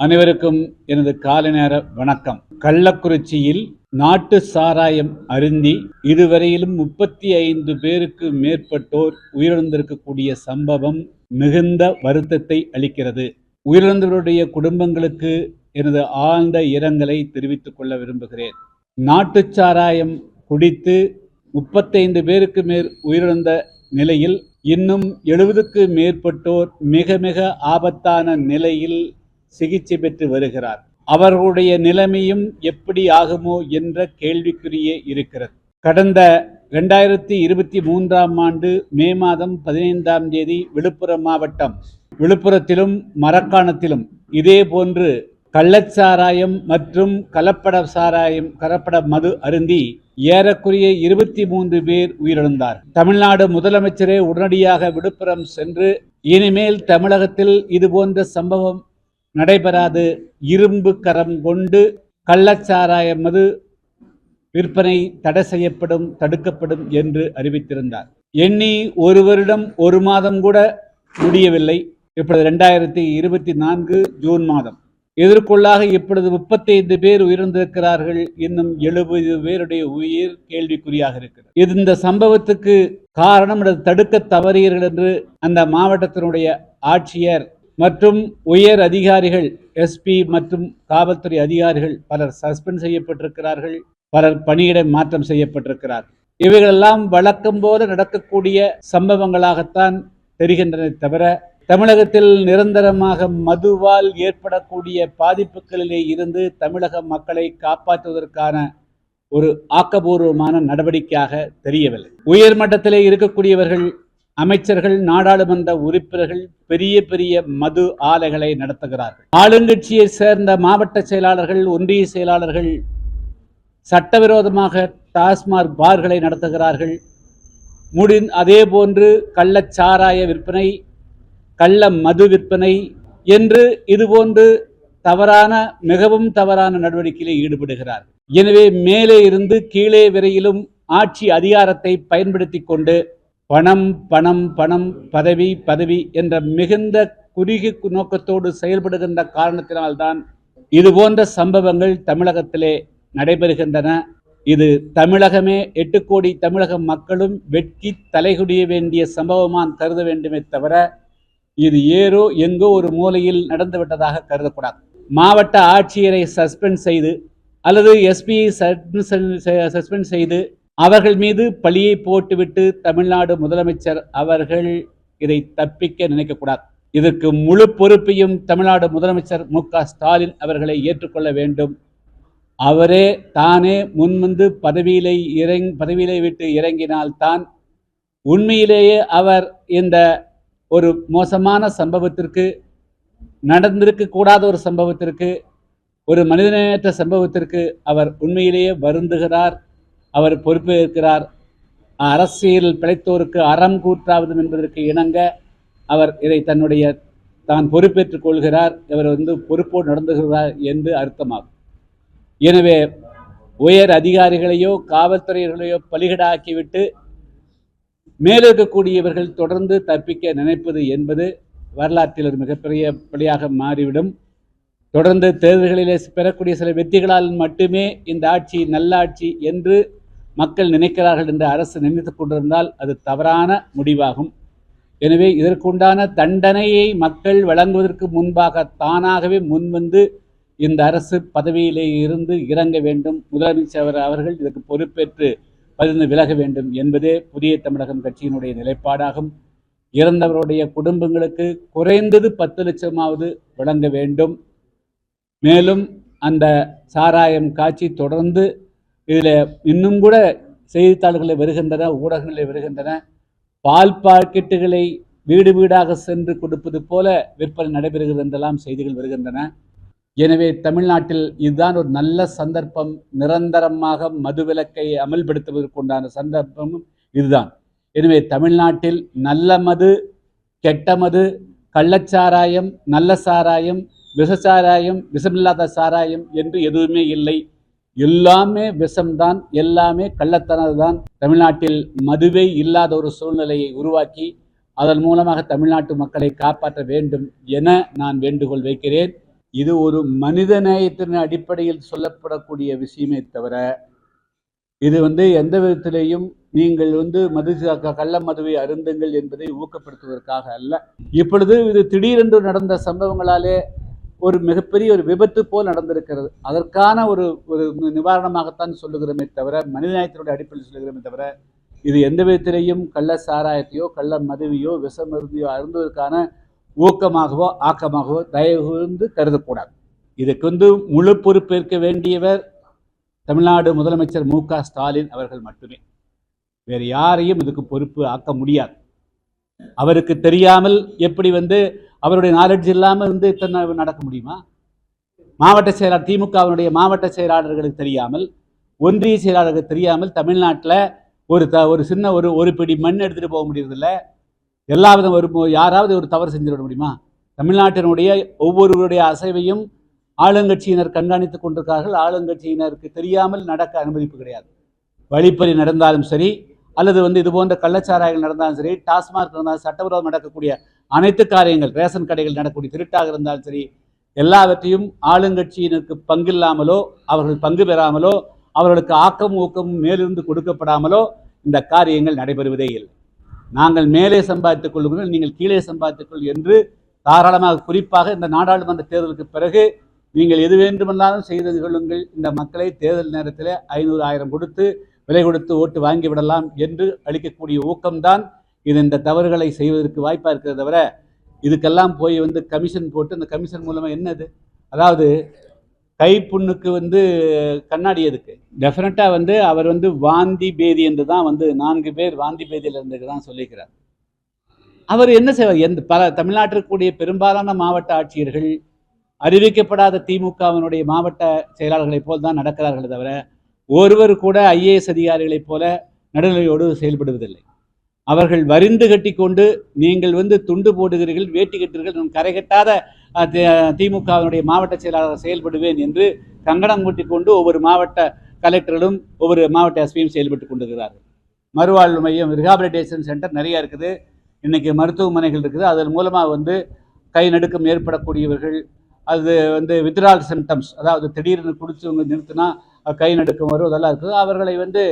அனைவருக்கும் எனது காலை நேர வணக்கம். கள்ளக்குறிச்சியில் நாட்டு சாராயம் அருந்தி இதுவரையிலும் முப்பத்தி ஐந்து பேருக்கு மேற்பட்டோர் உயிரிழந்திருக்கக்கூடிய சம்பவம் மிகுந்த வருத்தத்தை அளிக்கிறது. உயிரிழந்தவருடைய குடும்பங்களுக்கு எனது ஆழ்ந்த இரங்கலை தெரிவித்துக் கொள்ள விரும்புகிறேன். நாட்டு சாராயம் குடித்து முப்பத்தைந்து பேருக்கு மேல் உயிரிழந்த நிலையில் இன்னும் எழுபதுக்கு மேற்பட்டோர் மிக மிக ஆபத்தான நிலையில் சிகிச்சை பெற்று வருகிறார். அவர்களுடைய நிலைமையும் எப்படி ஆகுமோ என்ற கேள்விக்குறியே இருக்கிறது. கடந்த ரெண்டாயிரத்தி இருபத்தி மூன்றாம் ஆண்டு மே மாதம் பதினைந்தாம் தேதி விழுப்புரம் மாவட்டம் விழுப்புரத்திலும் மரக்காணத்திலும் இதே போன்று கள்ளச்சாராயம் மற்றும் கலப்பட சாராயம் கலப்பட மது அருந்தி ஏறக்குறைய இருபத்தி மூன்று பேர் உயிரிழந்தார். தமிழ்நாடு முதலமைச்சரே உடனடியாக விழுப்புரம் சென்று இனிமேல் தமிழகத்தில் இது போன்ற சம்பவம் நடைபெறாது. இரும்பு கரம் கொண்டு கள்ளச்சாராய மது விற்பனை தடை செய்யப்படும் தடுக்கப்படும் என்று அறிவித்திருந்தார். எண்ணி ஒரு வருடம் ஒரு மாதம் கூட முடியவில்லை. இப்பொழுது ரெண்டாயிரத்தி இருபத்தி நான்கு ஜூன் மாதம். இதற்குள்ளாக இப்பொழுது முப்பத்தைந்து பேர் உயிர்ந்திருக்கிறார்கள் இன்னும் எழுபது பேருடைய உயிர் கேள்விக்குறியாக இருக்கிறது. இது இந்த சம்பவத்துக்கு காரணம் தடுக்க தவறியீர்கள் என்று அந்த மாவட்டத்தினுடைய ஆட்சியர் மற்றும் உயர் அதிகாரிகள் எஸ்பி மற்றும் காவல்துறை அதிகாரிகள் பலர் சஸ்பெண்ட் செய்யப்பட்டிருக்கிறார்கள். பலர் பணியிட மாற்றம் செய்யப்பட்டிருக்கிறார். இவைகளெல்லாம் வழக்கம் போல நடக்கக்கூடிய சம்பவங்களாகத்தான் தெரிகின்றன தவிர தமிழகத்தில் நிரந்தரமாக மதுவால் ஏற்படக்கூடிய பாதிப்புகளிலே இருந்து தமிழக மக்களை காப்பாற்றுவதற்கான ஒரு ஆக்கபூர்வமான நடவடிக்கையாக தெரியவில்லை. உயர்மட்டத்திலே இருக்கக்கூடியவர்கள் அமைச்சர்கள் நாடாளுமன்ற உறுப்பினர்கள் பெரிய பெரிய மது ஆலைகளை நடத்துகிறார்கள். ஆளுங்கட்சியை சேர்ந்த மாவட்ட செயலாளர்கள் ஒன்றிய செயலாளர்கள் சட்டவிரோதமாக டாஸ்மாக் பார்களை நடத்துகிறார்கள். முடி அதே போன்று கள்ளச்சாராய விற்பனை கள்ள மது விற்பனை என்று இதுபோன்று தவறான மிகவும் தவறான நடவடிக்கையில் ஈடுபடுகிறார். எனவே மேலே இருந்து கீழே வரையிலும் ஆட்சி அதிகாரத்தை பயன்படுத்தி கொண்டு பணம் பணம் பணம் பதவி பதவி என்ற மிகுந்த குறுகி நோக்கத்தோடு செயல்படுகின்ற காரணத்தினால்தான் இது போன்ற சம்பவங்கள் தமிழகத்திலே நடைபெறுகின்றன. இது தமிழகமே எட்டு கோடி தமிழக மக்களும் வெட்கி தலைகுடிய வேண்டிய சம்பவமாக கருத வேண்டுமே தவிர இது ஏதோ எங்கோ ஒரு மூலையில் நடந்துவிட்டதாக கருதக்கூடாது. மாவட்ட ஆட்சியரை சஸ்பெண்ட் செய்து அல்லது எஸ்பியை சஸ்பெண்ட் செய்து அவர்கள் மீது பழியை போட்டுவிட்டு தமிழ்நாடு முதலமைச்சர் அவர்கள் இதை தப்பிக்க நினைக்கக்கூடாது. இதற்கு முழு பொறுப்பையும் தமிழ்நாடு முதலமைச்சர் மு க ஸ்டாலின் அவர்களை ஏற்றுக்கொள்ள வேண்டும். அவரே தானே முன்வந்து பதவியிலே இறங் பதவியிலே விட்டு இறங்கினால்தான் உண்மையிலேயே அவர் இந்த ஒரு மோசமான சம்பவத்திற்கு நடந்திருக்க கூடாத ஒரு சம்பவத்திற்கு ஒரு மனிதநேயற்ற சம்பவத்திற்கு அவர் உண்மையிலேயே வருந்துகிறார். அவர் பொறுப்பேற்கிறார். அரசியல் பிழைத்தோருக்கு அறம் கூற்றாவது என்பதற்கு இணங்க அவர் இதை தன்னுடைய தான் பொறுப்பேற்றுக் கொள்கிறார். இவர் வந்து பொறுப்போடு நடந்துகிறார் என்று அர்த்தமாகும். எனவே உயர் அதிகாரிகளையோ காவல்துறையர்களையோ பலிகடாக்கிவிட்டு மேலிருக்கக்கூடியவர்கள் தொடர்ந்து தப்பிக்க நினைப்பது என்பது வரலாற்றில் ஒரு மிகப்பெரிய பிழையாக மாறிவிடும். தொடர்ந்து தேர்தல்களிலே பெறக்கூடிய சில வெற்றிகளால் மட்டுமே இந்த ஆட்சி நல்லாட்சி என்று மக்கள் நினைக்கிறார்கள் என்று அரசு நினைத்துக் கொண்டிருந்தால் அது தவறான முடிவாகும். எனவே இதற்குண்டான தண்டனையை மக்கள் வழங்குவதற்கு முன்பாக தானாகவே முன்வந்து இந்த அரசு பதவியிலே இருந்து இறங்க வேண்டும். முதலமைச்சர் அவர்கள் இதற்கு பொறுப்பேற்று பதிந்து விலக வேண்டும் என்பதே புதிய தமிழகம் கட்சியினுடைய நிலைப்பாடாகும். இறந்தவருடைய குடும்பங்களுக்கு குறைந்தது பத்து லட்சமாவது வழங்க வேண்டும். மேலும் அந்த சாராயம் காட்சி தொடர்ந்து இதில் இன்னும் கூட செய்தித்தாள்களில் வருகின்றன ஊடகங்களில் வருகின்றன. பால் பாக்கெட்டுகளை வீடு வீடாக சென்று கொடுப்பது போல விற்பனை நடைபெறுகிறது என்றெல்லாம் செய்திகள் வருகின்றன. எனவே தமிழ்நாட்டில் இதுதான் ஒரு நல்ல சந்தர்ப்பம். நிரந்தரமாக மதுவிலக்கை அமல்படுத்துவதற்குண்டான சந்தர்ப்பமும் இதுதான். எனவே தமிழ்நாட்டில் நல்ல மது கெட்ட மது கள்ளச்சாராயம் நல்ல சாராயம் விஷசாராயம் விஷமில்லாத சாராயம் என்று எதுவுமே இல்லை. எல்லாமே விஷம்தான் எல்லாமே கள்ளத்தனது தான் தமிழ்நாட்டில் மதுவே இல்லாத ஒரு சூழ்நிலையை உருவாக்கி அதன் மூலமாக தமிழ்நாட்டு மக்களை காப்பாற்ற வேண்டும் என நான் வேண்டுகோள் வைக்கிறேன். இது ஒரு மனித நேயத்தின் அடிப்படையில் சொல்லப்படக்கூடிய விஷயமே தவிர இது வந்து எந்த விதத்திலேயும் நீங்கள் வந்து மது கள்ள மதுவை அருந்துங்கள் என்பதை ஊக்கப்படுத்துவதற்காக அல்ல. இப்பொழுது இது திடீரென்று நடந்த சம்பவங்களாலே ஒரு மிகப்பெரிய ஒரு விபத்து போல் நடந்திருக்கிறது. அதற்கான ஒரு ஒரு நிவாரணமாகத்தான் சொல்லுகிறோமே தவிர மனிதநேயத்தினுடைய அடிப்படையில் சொல்லுகிறோமே தவிர இது எந்த விதத்திலையும் கள்ள சாராயத்தையோ கள்ள மதுவையோ விஷ மருந்தையோ அருந்துவதற்கான ஊக்கமாகவோ ஆக்கமாகவோ தயவு கருதக்கூடாது. இதுக்கு வந்து முழு பொறுப்பேற்க வேண்டியவர் தமிழ்நாடு முதலமைச்சர் மு க ஸ்டாலின் அவர்கள் மட்டுமே. வேறு யாரையும் இதுக்கு பொறுப்பு ஆக்க முடியாது. அவருக்கு தெரியாமல் எப்படி வந்து அவருடைய நாலெட்ஜ் இல்லாமல் வந்து இத்தனை நடக்க முடியுமா? மாவட்ட செயலாளர் திமுகவினுடைய மாவட்ட செயலாளர்களுக்கு தெரியாமல் ஒன்றிய செயலாளர்களுக்கு தெரியாமல் தமிழ்நாட்டில் ஒரு த ஒரு சின்ன ஒரு ஒரு பிடி மண் எடுத்துகிட்டு போக முடியறதில்ல. எல்லா விதம் ஒரு யாராவது ஒரு தவறு செஞ்சுவிட முடியுமா? தமிழ்நாட்டினுடைய ஒவ்வொருவருடைய அசைவையும் ஆளுங்கட்சியினர் கண்காணித்துக் கொண்டிருக்கார்கள் ஆளுங்கட்சியினருக்கு தெரியாமல் நடக்க அனுமதிப்பு கிடையாது. வழிப்பறி நடந்தாலும் சரி அல்லது வந்து இது போன்ற கள்ளச்சாராயங்கள் நடந்தாலும் சரி டாஸ்மாக் இருந்தாலும் சட்டவிரோதம் நடக்கக்கூடிய அனைத்து காரியங்கள் ரேஷன் கடைகள் நடக்கக்கூடிய திருட்டாக இருந்தாலும் சரி எல்லாவற்றையும் ஆளுங்கட்சியினருக்கு பங்கில்லாமலோ அவர்கள் பங்கு பெறாமலோ அவர்களுக்கு ஆக்கம் ஊக்கம் மேலிருந்து கொடுக்கப்படாமலோ இந்த காரியங்கள் நடைபெறுவதே இல்லை. நாங்கள் மேலே சம்பாதித்துக் கொள்ளுங்கள் நீங்கள் கீழே சம்பாதித்துக் கொள் என்று தாராளமாக குறிப்பாக இந்த நாடாளுமன்ற தேர்தலுக்கு பிறகு நீங்கள் எது வேண்டுமென்றாலும் செய்து கொள்ளுங்கள். இந்த மக்களை தேர்தல் நேரத்தில் ஐநூறு ஆயிரம் கொடுத்து விலை கொடுத்து ஓட்டு வாங்கி விடலாம் என்று அளிக்கக்கூடிய ஊக்கம்தான் இது இந்த தவறுகளை செய்வதற்கு வாய்ப்பாக இருக்கிறத தவிர இதுக்கெல்லாம் போய் வந்து கமிஷன் போட்டு அந்த கமிஷன் மூலமாக என்னது? அதாவது கைப்புண்ணுக்கு வந்து கண்ணாடி எதுக்கு? டெஃபினட்டாக வந்து அவர் வந்து வாந்தி பேதி என்று தான் வந்து நான்கு பேர் வாந்தி பேதியில் இருந்தது தான் சொல்லிக்கிறார் அவர் என்ன செய்வார்? எந்த பல தமிழ்நாட்டில் கூடிய பெரும்பாலான மாவட்ட ஆட்சியர்கள் அறிவிக்கப்படாத திமுகவினுடைய மாவட்ட செயலாளர்களைப் போல் தான் நடக்கிறார்களே தவிர ஒருவர் கூட ஐஏஎஸ் அதிகாரிகளைப் போல நடுநிலையோடு செயல்படுவதில்லை. அவர்கள் வரிந்து கட்டி கொண்டு நீங்கள் வந்து துண்டு போடுகிறீர்கள் வேட்டி கட்டுகிறீர்கள் நான் கரை கட்டாத திமுகவினுடைய மாவட்ட செயலாளர் செயல்படுவேன் என்று கங்கணம் கூட்டி கொண்டு ஒவ்வொரு மாவட்ட கலெக்டர்களும் ஒவ்வொரு மாவட்ட எஸ்பியும் செயல்பட்டு கொண்டிருக்கிறார்கள். மறுவாழ்வு மையம் ரிஹாபிலிட்டேஷன் சென்டர் நிறைய இருக்குது. இன்றைக்கி மருத்துவமனைகள் இருக்குது. அதன் மூலமாக வந்து கை நடுக்கம் ஏற்படக்கூடியவர்கள் அது வந்து வித்ரால் சிம்டம்ஸ் அதாவது திடீர்னு குடிச்சவங்க நிறுத்தினா கை நடுக்கம் வரும் அதெல்லாம் இருக்குது. அவர்களை வந்து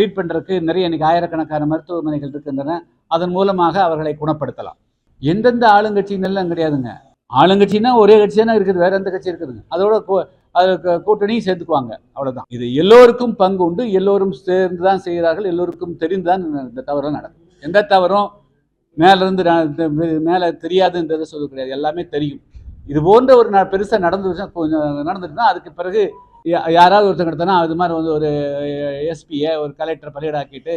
ட்ரீட் பண்ணுறதுக்கு நிறைய இன்னைக்கு ஆயிரக்கணக்கான மருத்துவமனைகள் இருக்கின்றன. அதன் மூலமாக அவர்களை குணப்படுத்தலாம். எந்தெந்த ஆளுங்கட்சியினெல்லாம் கிடையாதுங்க. ஆளுங்கட்சின்னா ஒரே கட்சியாக இருக்குது வேற எந்த கட்சி இருக்குதுங்க. அதோட அதுக்கு கூட்டணியும் சேர்த்துக்குவாங்க. அவ்வளோதான் இது எல்லோருக்கும் பங்கு உண்டு. எல்லோரும் சேர்ந்து தான் செய்கிறார்கள். எல்லோருக்கும் தெரிந்து தான் இந்த தவறும் நடக்கும். எந்த தவறும் மேலேருந்து மேலே தெரியாதுன்றதை சொல்ல கிடையாது எல்லாமே தெரியும். இது போன்ற ஒரு ந- பெருசா நடந்துச்சுன்னா கொஞ்சம் நடந்துட்டுனா அதுக்கு பிறகு யாராவது ஒருத்தங்க எடுத்தனா அது மாதிரி வந்து ஒரு எஸ்பியை ஒரு கலெக்டரை பலியடாக்கிட்டு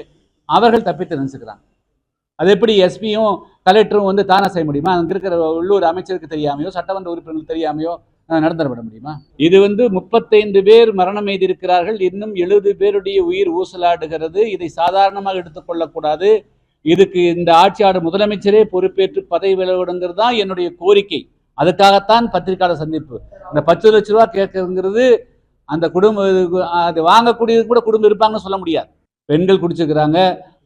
அவர்கள் தப்பித்து நினச்சிக்கிறாங்க அது எப்படி எஸ்பியும் கலெக்டரும் வந்து தானே செய்ய முடியுமா? அங்கே இருக்கிற உள்ளூர் அமைச்சருக்கு தெரியாமையோ சட்டமன்ற உறுப்பினர்களுக்கு தெரியாமையோ அஹ், முடியுமா? இது வந்து முப்பத்தைந்து பேர் மரணம் எய்திருக்கிறார்கள். இன்னும் எழுபது பேருடைய உயிர் ஊசலாடுகிறது. இதை சாதாரணமாக எடுத்துக்கொள்ளக்கூடாது இதுக்கு இந்த ஆட்சியாளர் முதலமைச்சரே பொறுப்பேற்று பதவி விலகிடுங்கிறது தான் என்னுடைய கோரிக்கை. அதுக்காகத்தான் பத்திரிகையாளர் சந்திப்பு. இந்த பத்து லட்ச ரூபா கேட்குறதுங்கிறது அந்த குடும்ப அது வாங்கக்கூடியது கூட குடும்பம் இருப்பாங்கன்னு சொல்ல முடியாது. பெண்கள் குடிச்சிருக்கிறாங்க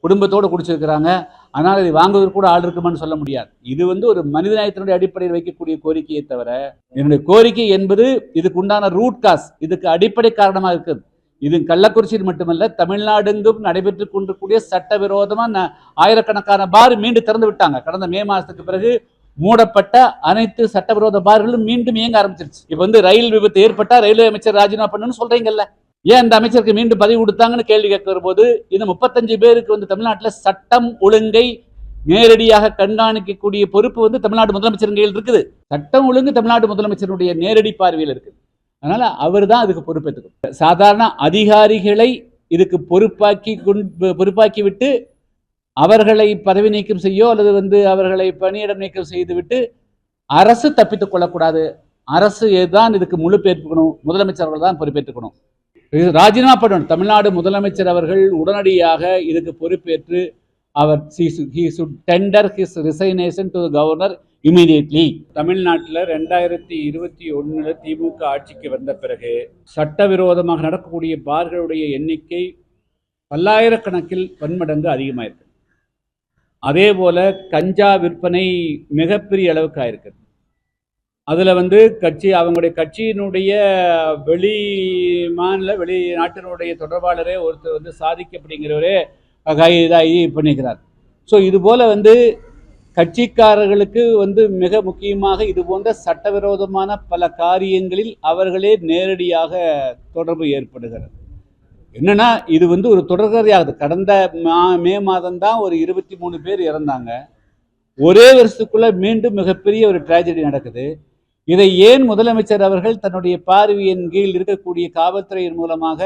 குடும்பத்தோடு குடிச்சிருக்கிறாங்க ஆனால் இதை வாங்குவதற்கு கூட ஆள் இருக்குமான்னு சொல்ல முடியாது. இது வந்து ஒரு மனிதநேயத்தினுடைய அடிப்படையில் வைக்கக்கூடிய கோரிக்கையை தவிர என்னுடைய கோரிக்கை என்பது இதுக்கு உண்டான ரூட் காஸ் இதுக்கு அடிப்படை காரணமாக இருக்குது. இது கள்ளக்குறிச்சியில் மட்டுமல்ல தமிழ்நாடுங்கும் நடைபெற்று கொண்டிருக்கூடிய சட்டவிரோதமாக ஆயிரக்கணக்கான பார் மீண்டும் திறந்து விட்டாங்க. கடந்த மே மாதத்துக்கு பிறகு மூடப்பட்ட அனைத்து சட்டவிரோத பார்களும் மீண்டும் இயங்க ஆரம்பிச்சிருச்சு. இப்ப வந்து ரயில் விபத்து ஏற்பட்டா ரயில்வே அமைச்சர் ராஜினாமா பண்ணுன்னு சொல்றீங்கல்ல. ஏன் அந்த அமைச்சருக்கு மீண்டும் பதவி கொடுத்தாங்கன்னு கேள்வி கேட்கிற போது இந்த முப்பத்தஞ்சு பேருக்கு வந்து தமிழ்நாட்டில் சட்டம் ஒழுங்கை நேரடியாக கண்காணிக்கக்கூடிய பொறுப்பு வந்து தமிழ்நாடு முதலமைச்சர் கையில் இருக்குது. சட்டம் ஒழுங்கு தமிழ்நாடு முதலமைச்சருடைய நேரடி பார்வையில் இருக்குது. அதனால அவர் தான் அதுக்கு பொறுப்பேற்றுக்கணும் சாதாரண அதிகாரிகளை இதுக்கு பொறுப்பாக்கி கொண்டு பொறுப்பாக்கி விட்டு அவர்களை பதவி நீக்கம் செய்யோ அல்லது வந்து அவர்களை பணியிடம் நீக்கம் செய்துவிட்டு அரசு தப்பித்துக் கொள்ளக்கூடாது. அரசு தான் இதுக்கு முழு பேற்றுக்கணும் முதலமைச்சர் அவர்கள் தான் பொறுப்பேற்றுக்கணும். இது ராஜினாமா பண்ணணும். தமிழ்நாடு முதலமைச்சர் அவர்கள் உடனடியாக இதுக்கு பொறுப்பேற்று அவர் he should tender his resignation to governor immediately தமிழ்நாட்டில் ரெண்டாயிரத்தி இருபத்தி ஒன்றில் திமுக ஆட்சிக்கு வந்த பிறகு சட்டவிரோதமாக நடக்கக்கூடிய பார்களுடைய எண்ணிக்கை பல்லாயிரக்கணக்கில் பன்மடங்கு அதிகமாயிருக்கு. அதே போல் கஞ்சா விற்பனை மிகப்பெரிய அளவுக்கு ஆயிருக்குது. அதில் வந்து கட்சி அவங்களுடைய கட்சியினுடைய வெளி மாநில வெளி நாட்டினுடைய தொடர்பாளரே ஒருத்தர் வந்து சாதிக் அப்படிங்கிறவரே இதாகி பண்ணிக்கிறார். ஸோ இது போல் வந்து கட்சிக்காரர்களுக்கு வந்து மிக முக்கியமாக இது போன்ற சட்டவிரோதமான பல காரியங்களில் அவர்களே நேரடியாக தொடர்பு ஏற்படுகிறது. என்னன்னா இது வந்து ஒரு தொடர்கதையாகுது கடந்த மா மே மாதம் தான் ஒரு இருபத்தி மூணு பேர் இறந்தாங்க. ஒரே வருஷத்துக்குள்ள மீண்டும் மிகப்பெரிய ஒரு ட்ராஜடி நடக்குது. இதை ஏன் முதலமைச்சர் அவர்கள் தன்னுடைய பார்வையின் கீழ் இருக்கக்கூடிய காவல்துறையின் மூலமாக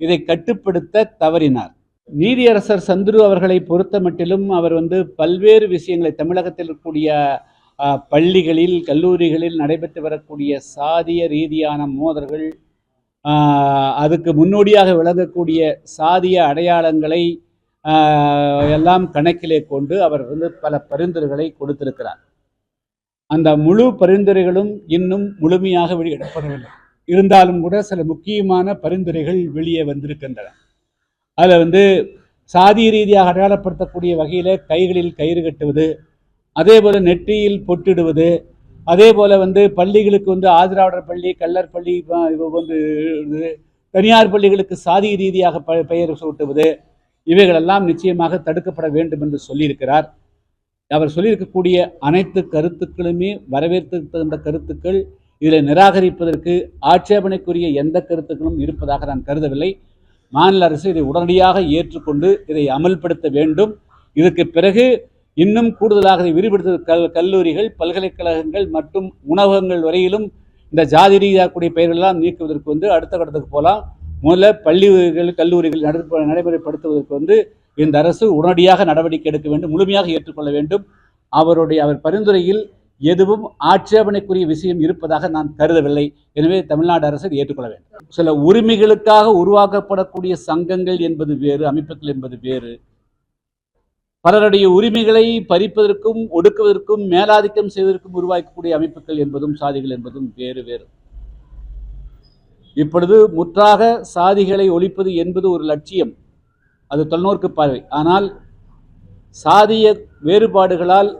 இதை கட்டுப்படுத்த தவறினார்? நீதியரசர் சந்துரு அவர்களை பொறுத்த மட்டிலும் அவர் வந்து பல்வேறு விஷயங்களை தமிழகத்தில் இருக்கக்கூடிய பள்ளிகளில் கல்லூரிகளில் நடைபெற்று வரக்கூடிய சாதிய ரீதியான மோதல்கள் அதுக்கு முன்னோடியாக விளங்கக்கூடிய சாதிய அடையாளங்களை எல்லாம் கணக்கிலே கொண்டு அவர் வந்து பல பரிந்துரைகளை கொடுத்திருக்கிறார். அந்த முழு பரிந்துரைகளும் இன்னும் முழுமையாக வெளியிடப்படவில்லை இருந்தாலும் கூட சில முக்கியமான பரிந்துரைகள் வெளியே வந்திருக்கின்றன. அதில் வந்து சாதி ரீதியாக அடையாளப்படுத்தக்கூடிய வகையில் கைகளில் கயிறு கட்டுவது அதே போல் நெற்றியில் பொட்டிடுவது அதே போல் வந்து பள்ளிகளுக்கு வந்து ஆதிராவிடர் பள்ளி கல்லர் பள்ளி இது வந்து தனியார் பள்ளிகளுக்கு சாதி ரீதியாக ப பெயர் சூட்டுவது இவைகளெல்லாம் நிச்சயமாக தடுக்கப்பட வேண்டும் என்று சொல்லியிருக்கிறார். அவர் சொல்லியிருக்கக்கூடிய அனைத்து கருத்துக்களுமே வரவேற்று தகுந்த கருத்துக்கள். இதில் நிராகரிப்பதற்கு ஆட்சேபனைக்குரிய எந்த கருத்துக்களும் இருப்பதாக நான் கருதவில்லை. மாநில அரசு இதை உடனடியாக ஏற்றுக்கொண்டு இதை அமல்படுத்த வேண்டும். இதற்கு பிறகு இன்னும் கூடுதலாக விரிவுபடுத்த கல் கல்லூரிகள் பல்கலைக்கழகங்கள் மற்றும் உணவகங்கள் வரையிலும் இந்த ஜாதி ரீதியாக கூடிய பெயர்களெல்லாம் நீக்குவதற்கு வந்து அடுத்த கட்டத்துக்கு போகலாம். முதல்ல பள்ளிகள் கல்லூரிகள் நடைபெற நடைமுறைப்படுத்துவதற்கு வந்து இந்த அரசு உடனடியாக நடவடிக்கை எடுக்க வேண்டும் முழுமையாக ஏற்றுக்கொள்ள வேண்டும். அவருடைய அவர் பரிந்துரையில் எதுவும் ஆட்சேபனைக்குரிய விஷயம் இருப்பதாக நான் கருதவில்லை. எனவே தமிழ்நாடு அரசு ஏற்றுக்கொள்ள வேண்டும். சில உரிமைகளுக்காக உருவாக்கப்படக்கூடிய சங்கங்கள் என்பது வேறு அமைப்புகள் என்பது வேறு. பலருடைய உரிமைகளை பறிப்பதற்கும் ஒடுக்குவதற்கும் மேலாதிக்கம் செய்வதற்கும் உருவாக்கக்கூடிய அமைப்புகள் என்பதும் சாதிகள் என்பதும் வேறு வேறு. இப்பொழுது முற்றாக சாதிகளை ஒழிப்பது என்பது ஒரு லட்சியம். அது தொல்நோக்கு பார்வை. ஆனால் சாதிய வேறுபாடுகளால்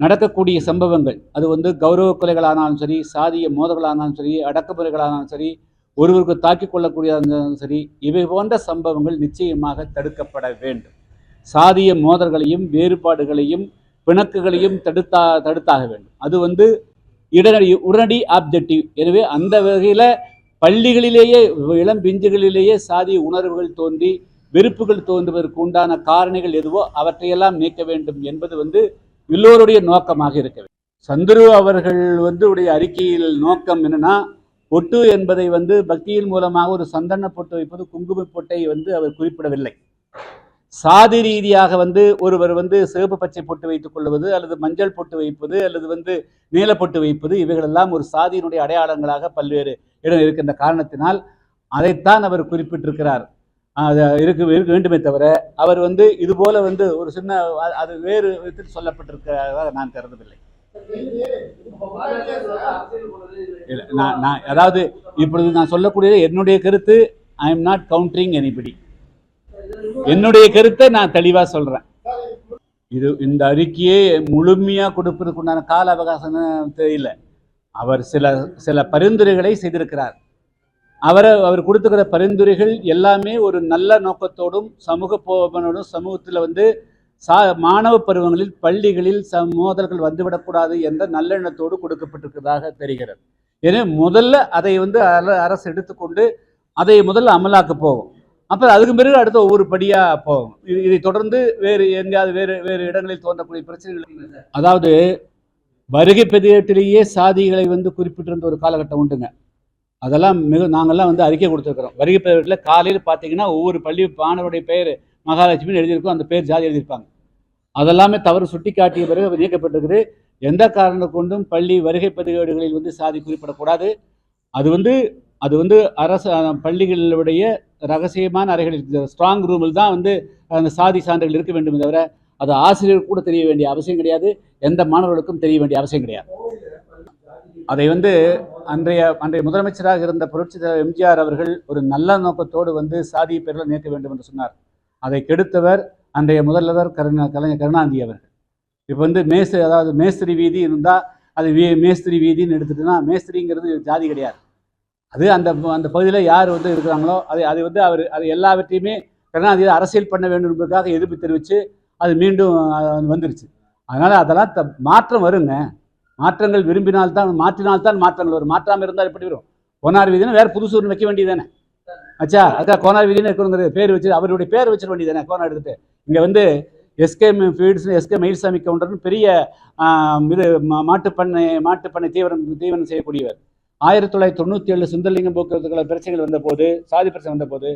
நடக்கக்கூடிய சம்பவங்கள் அது வந்து கௌரவ கொலைகளானாலும் சரி சாதிய மோதல்களானாலும் சரி அடக்குமுறைகளானாலும் சரி ஒருவருக்கு தாக்கிக் இருந்தாலும் சரி இவை போன்ற சம்பவங்கள் நிச்சயமாக தடுக்கப்பட வேண்டும். சாதிய மோதல்களையும் வேறுபாடுகளையும் பிணக்குகளையும் தடுத்தா தடுத்தாக வேண்டும். அது வந்து இடனடி உடனடி ஆப்ஜெக்டிவ் எனவே அந்த வகையில் பள்ளிகளிலேயே இளம் பிஞ்சுகளிலேயே சாதிய உணர்வுகள் தோன்றி வெறுப்புகள் தோன்றுவதற்கு உண்டான காரணிகள் எதுவோ அவற்றையெல்லாம் நீக்க வேண்டும் என்பது வந்து எல்லோருடைய நோக்கமாக இருக்க வேண்டும். சந்துரு அவர்கள் வந்து உடைய அறிக்கையில் நோக்கம் என்னன்னா பொட்டு என்பதை வந்து பக்தியின் மூலமாக ஒரு சந்தன பொட்டு வைப்பது குங்கும பொட்டை வந்து அவர் குறிப்பிடவில்லை. சாதி ரீதியாக வந்து ஒருவர் வந்து சிவப்பு பச்சை பொட்டு வைத்துக் கொள்வது அல்லது மஞ்சள் பொட்டு வைப்பது அல்லது வந்து நீல பொட்டு வைப்பது இவைகளெல்லாம் ஒரு சாதியினுடைய அடையாளங்களாக பல்வேறு இடம் இருக்கின்ற காரணத்தினால் அதைத்தான் அவர் குறிப்பிட்டிருக்கிறார். அது இருக்க இருக்க வேண்டுமே தவிர அவர் வந்து இது போல வந்து ஒரு சின்ன அது வேறு விதத்தில் சொல்லப்பட்டிருக்கிறதாக நான் கருதவில்லை. நான் நான் அதாவது இப்பொழுது நான் சொல்லக்கூடியது என்னுடைய கருத்து I am not countering anybody என்னுடைய கருத்தை நான் தெளிவாக சொல்கிறேன் இது இந்த அறிக்கையை முழுமையாக கொடுப்பதற்கு உண்டான கால அவகாசம் தெரியல. அவர் சில சில பரிந்துரைகளை செய்திருக்கிறார். அவரை அவர் கொடுத்துக்கிற பரிந்துரைகள் எல்லாமே ஒரு நல்ல நோக்கத்தோடும் சமூக போவனோடும் சமூகத்தில் வந்து சா மாணவ பருவங்களில் பள்ளிகளில் ச மோதல்கள் வந்துவிடக்கூடாது என்ற நல்லெண்ணத்தோடு கொடுக்கப்பட்டிருக்கிறதாக தெரிகிறது. எனவே முதல்ல அதை வந்து அரசு எடுத்துக்கொண்டு அதை முதல்ல அமலாக்க போகும். அப்புறம் அதுக்கு பிறகு அடுத்த ஒவ்வொரு படியாக போகும். இது இதை தொடர்ந்து வேறு எங்கேயாவது வேறு வேறு இடங்களில் தோன்றக்கூடிய பிரச்சனைகள் அதாவது வருகை பதிவேட்டிலேயே சாதிகளை வந்து குறிப்பிட்டிருந்த ஒரு காலகட்டம் உண்டுங்க. அதெல்லாம் மிக நாங்கள்லாம் வந்து அறிக்கை கொடுத்துருக்குறோம். வருகை பதிவேட்டில் காலையில் பார்த்தீங்கன்னா ஒவ்வொரு பள்ளி மாணவருடைய பெயர் மகாலட்சுமின்னு எழுதியிருக்கோம் அந்த பேர் ஜாதி எழுதியிருப்பாங்க. அதெல்லாமே தவறு சுட்டி காட்டிய பிறகு அது நீக்கப்பட்டிருக்குது. எந்த காரணம் கொண்டும் பள்ளி வருகை பதிவேடுகளில் வந்து சாதி குறிப்பிடக்கூடாது. அது வந்து அது வந்து அரசு பள்ளிகளுடைய ரகசியமான அறைகளில் ஸ்ட்ராங் ரூமில் தான் வந்து அந்த சாதி சான்றுகள் இருக்க வேண்டும் தவிர அது ஆசிரியர் கூட தெரிய வேண்டிய அவசியம் கிடையாது. எந்த மாணவர்களுக்கும் தெரிய வேண்டிய அவசியம் கிடையாது. அதை வந்து அன்றைய அன்றைய முதலமைச்சராக இருந்த புரட்சி தலைவர் எம்ஜிஆர் அவர்கள் ஒரு நல்ல நோக்கத்தோடு வந்து சாதி பெயர்களை நீக்க வேண்டும் என்று சொன்னார். அதை கெடுத்தவர் அன்றைய முதல்வர் கருணா கலைஞர் கருணாநிதி அவர்கள். இப்போ வந்து மேஸ்திரி அதாவது மேஸ்திரி வீதி இருந்தால் அது வே மேஸ்திரி வீதின்னு எடுத்துட்டுனா மேஸ்திரிங்கிறது ஜாதி கிடையாது. அது அந்த அந்த பகுதியில் யார் வந்து இருக்கிறாங்களோ அது அது வந்து அவர் அது எல்லாவற்றையுமே கருணாநிதி அரசியல் பண்ண வேண்டும் என்பதற்காக எதிர்ப்பு தெரிவித்து அது மீண்டும் வந்துருச்சு. அதனால் அதெல்லாம் த மாற்றம் வருங்க. மாற்றங்கள் விரும்பினால்தான் மாற்றினால்தான் மாற்றங்கள் வரும். மாற்றாமல் இருந்தால் எப்படி வரும்? கோனார் வீதினா வேறு புதுசு ஒன்று வைக்க வேண்டியதானே ஆச்சா அதான் கோனார் வீதினு இருக்கணுங்கிறது பேர் வச்சு அவருடைய பேர் வச்சிட வேண்டியதானே கோனார் எடுத்துட்டு? இங்கே வந்து எஸ்கே ஃபீட்ஸ் எஸ்கே மயில்சாமி கவுண்டர்னு பெரிய இது மா- மாட்டுப்பண்ணை மாட்டுப்பண்ணை தீவிரம் தீவனம் செய்யக்கூடியவர். ஆயிரத்தி தொள்ளாயிரத்தி தொண்ணூற்றி ஏழு சுந்தரலிங்கம் போக்குவரத்துக்களை பிரச்சனைகள் வந்தபோது சாதி பிரச்சனை வந்தபோது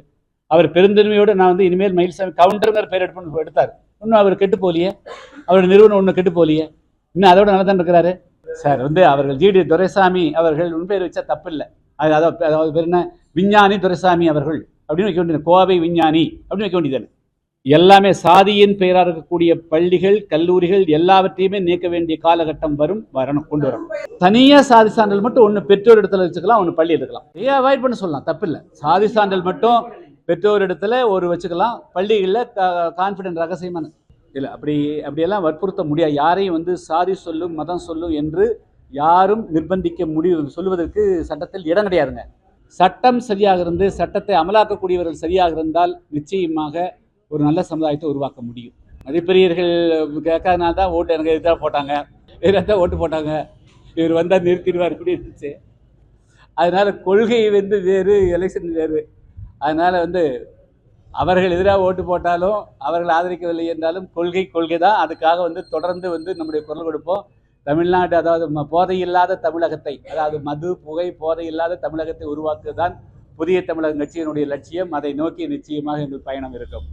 அவர் பெருந்தன்மையோடு நான் வந்து இனிமேல் மயில்சாமி கவுண்டருங்கிற பேர் எடுப்பேன் எடுத்தார். இன்னும் அவர் கெட்டு போலியே அவருடைய நிறுவனம் ஒன்று கெட்டு போலியே இன்னும் அதோட நல்லா தான் இருக்கிறாரு. சார் வந்து அவர்கள் ஜிடி துரைசாமி அவர்கள் உன் பேர் வச்சா தப்பு இல்லை அது அதாவது அதாவது பேர் என்ன? விஞ்ஞானி துரைசாமி அவர்கள். அப்படின்னு வைக்க வேண்டியது கோவை விஞ்ஞானி. அப்படின்னு வைக்க வேண்டியது எல்லாமே சாதியின் பெயராக இருக்கக்கூடிய பள்ளிகள் கல்லூரிகள் எல்லாவற்றையுமே நீக்க வேண்டிய காலகட்டம் வரும் வரணும் கொண்டு வரணும். தனியாக சாதி சான்றிதழ் மட்டும் ஒன்று பெற்றோர் இடத்துல வச்சுக்கலாம் ஒன்று பள்ளி எடுக்கலாம். ஏன் அவாய்ட் பண்ண சொல்லலாம்? தப்பில்லை. சாதி சான்றிதழ் மட்டும் பெற்றோர் இடத்துல ஒரு வச்சுக்கலாம். பள்ளிகளில் கான்ஃபிடென்ட் ரகசியமான. இல்லை அப்படி அப்படியெல்லாம் வற்புறுத்த முடியாது. யாரையும் வந்து சாதி சொல்லும் மதம் சொல்லும் என்று யாரும் நிர்பந்திக்க முடியும் சொல்லுவதற்கு சட்டத்தில் இடம் கிடையாதுங்க. சட்டம் சரியாக இருந்து சட்டத்தை அமலாக்கக்கூடியவர்கள் சரியாக இருந்தால் நிச்சயமாக ஒரு நல்ல சமுதாயத்தை உருவாக்க முடியும். மதிப்பெரியர்கள் கேட்காதனால தான் ஓட்டு எனக்கு எதிராக போட்டாங்க? எதிராக தான் ஓட்டு போட்டாங்க? இவர் வந்தால் நிறுத்திடுவார் இப்படி இருந்துச்சு. அதனால் கொள்கை வந்து வேறு எலெக்ஷன் வேறு. அதனால் வந்து அவர்கள் எதிராக ஓட்டு போட்டாலும் அவர்கள் ஆதரிக்கவில்லை என்றாலும் கொள்கை கொள்கை தான். அதுக்காக வந்து தொடர்ந்து வந்து நம்முடைய குரல் கொடுப்போம். தமிழ்நாடு அதாவது ம- போதை இல்லாத தமிழகத்தை அதாவது மது புகை போதை இல்லாத தமிழகத்தை உருவாக்குதான் புதிய தமிழக கட்சியினுடைய லட்சியம். அதை நோக்கி நிச்சயமாக எங்கள் பயணம் இருக்கும்.